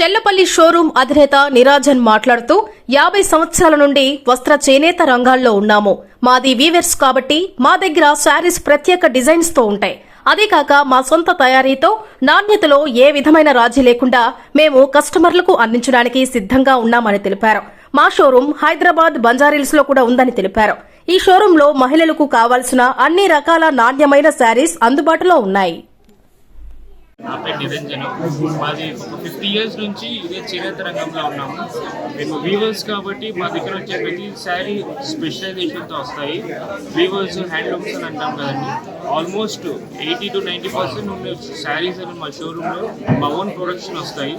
Chellapalli showroom అధినేత నిరాజన్ మాట్లాడుతూ యాభై సంవత్సరాల నుండి వస్త్ర చేనేత రంగాల్లో ఉన్నాము. మాది వీవర్స్ కాబట్టి మా దగ్గర శారీస్ ప్రత్యేక డిజైన్స్తో ఉంటాయి. అదే కాక మా సొంత తయారీతో నాణ్యతలో ఏ విధమైన రాజీ లేకుండా మేము కస్టమర్లకు అందించడానికి సిద్ధంగా ఉన్నామని తెలిపారు. మా షోరూం హైదరాబాద్ బంజారీల్స్లో కూడా ఉందని తెలిపారు. ఈ షోరూంలో మహిళలకు కావాల్సిన అన్ని రకాల నాణ్యమైన శారీస్ అందుబాటులో ఉన్నాయి. నా పేరు నిరంజన్. మాది ఒక ఫిఫ్టీ ఇయర్స్ నుంచి ఇదే చేనేత రంగంలో ఉన్నాము. మేము వీవర్స్ కాబట్టి మా దగ్గర వచ్చే ప్రతి శారీ స్పెషలైజేషన్తో వస్తాయి. వీవర్స్ హ్యాండ్లూమ్స్ అని అంటాం కదండి. Almost eighty to ninety percent ఉండే శారీస్ అని మా షోరూంలో మా ఓన్ ప్రొడక్షన్ వస్తాయి.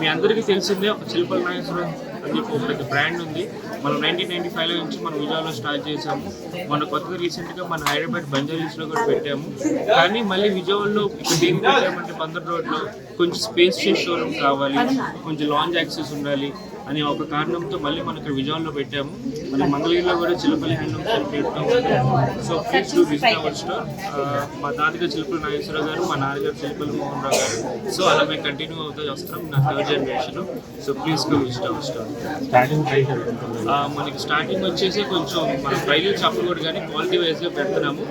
మీ అందరికీ తెలిసిందే ఒక శిల్పల నాగేశ్వరం అని చెప్పి ఒక పెద్ద బ్రాండ్ ఉంది. మనం నైన్టీన్ నైన్టీ ఫైవ్లో నుంచి మనం విజయవాడలో స్టార్ట్ చేసాము మన కొత్తగా రీసెంట్గా మన హైదరాబాద్ బంజారీస్లో కూడా పెట్టాము. కానీ మళ్ళీ విజయవాడలో ఇక్కడ దేనికి పెట్టామంటే బందర్ రోడ్లో కొంచెం స్పేస్ షోరూమ్ కావాలి. కొంచెం లాంజ్ యాక్సెస్ ఉండాలి. అనే ఒక కారణంతో మళ్ళీ మనం ఇక్కడ విజయవాడలో పెట్టాము. మన మంగళగిరిలో కూడా చిలపల్లి హ్యాండ్లూమ్స్ అని పెడతాం so please do visit our store. మా తాతగారు చిలుపల్లి నాగేశ్వరరావు గారు మా నాన్నగారు చిలుపల్లి మోహన్ రావు గారు. సో అలా మేము కంటిన్యూ అవుతూ వస్తాం నా third generation. So please go visit our store. మనకి స్టార్టింగ్ వచ్చేసి కొంచెం మన ప్రైస్ చెప్పకూడదు కానీ క్వాలిటీ వైజ్గా పెడుతున్నాము.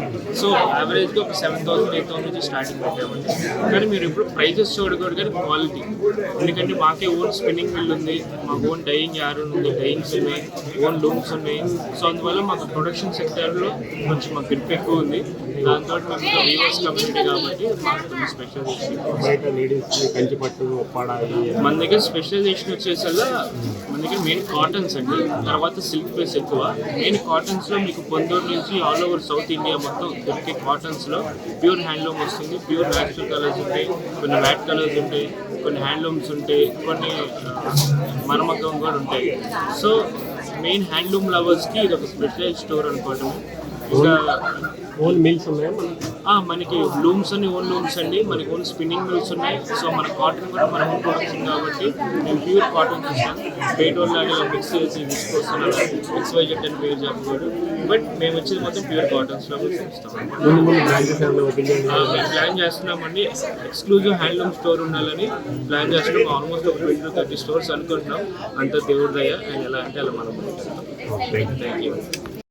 సో యావరేజ్గా ఒక సెవెన్ థౌసండ్ ఎయిట్ థౌసండ్ నుంచి స్టార్టింగ్ పెట్టామండి. కానీ మీరు ఇప్పుడు ప్రైజెస్ చూడకూడదు కానీ క్వాలిటీ. ఎందుకంటే మాకే ఓన్ స్పిన్నింగ్ మిల్ ఉంది మాకు ఓన్ డైయింగ్ యార్ ఉంది డైయింగ్స్ ఉన్నాయి ఓన్ లూమ్స్ ఉన్నాయి సో అందువల్ల మాకు ప్రొడక్షన్ సెక్టర్లో కొంచెం మాకు గ్రిప్ ఎక్కువ ఉంది. దాంతో మేము ఇంకా వీవర్స్ కమ్యూనిటీ కాబట్టి మాకు స్పెషలైజేషన్ బయట లేడీస్ మన దగ్గర స్పెషలైజేషన్ వచ్చేసల్లా మన దగ్గర మెయిన్ కాటన్స్ అండి. తర్వాత సిల్క్ బేస్ ఎక్కువ. మెయిన్ కాటన్స్లో మీకు పొందూరు నుంచి ఆల్ ఓవర్ సౌత్ ఇండియా మొత్తం దొరికే కాటన్స్లో ప్యూర్ హ్యాండ్లూమ్ వస్తుంది. ప్యూర్ న్యాచురల్ కలర్స్ ఉంటాయి. కొన్ని వ్యాట్ కలర్స్ ఉంటాయి. కొన్ని హ్యాండ్లూమ్స్ ఉంటాయి కొన్ని ఆ, మరమగ్గం కూడా ఉంటాయి. సో మెయిన్ హ్యాండ్లూమ్ లవర్స్కి ఇది ఒక స్పెషల్ స్టోర్ అనుకోవటం ఇంకా ఓన్ మిల్స్ ఉన్నాయా మనకి? మనకి లూమ్స్ అని ఓన్ లూమ్స్ అండి. మనకి ఓన్ స్పిన్నింగ్ మిల్స్ ఉన్నాయి. సో మన కాటన్ కూడా మన ఓన్ ప్రొడక్షన్ కాబట్టి మేము ప్యూర్ కాటన్ ఇస్తాం బయట వాళ్ళు మిక్స్ చేసి తీసుకొస్తున్నాం. మిక్స్ వైజెట్ అని పేరు చెప్పకూడదు బట్ మేము వచ్చేది మొత్తం ప్యూర్ కాటన్స్లో ఆ, మేము ప్లాన్ చేస్తున్నామండి. ఎక్స్క్లూజివ్ హ్యాండ్లూమ్ స్టోర్ ఉండాలని ప్లాన్ చేస్తున్నాం. ఆల్మోస్ట్ ఒక ట్వంటీ టు థర్టీ స్టోర్స్ అనుకుంటున్నాం. అంత దేవుడి దయ అండ్ ఎలా అంటే అలా మనం థ్యాంక్ యూ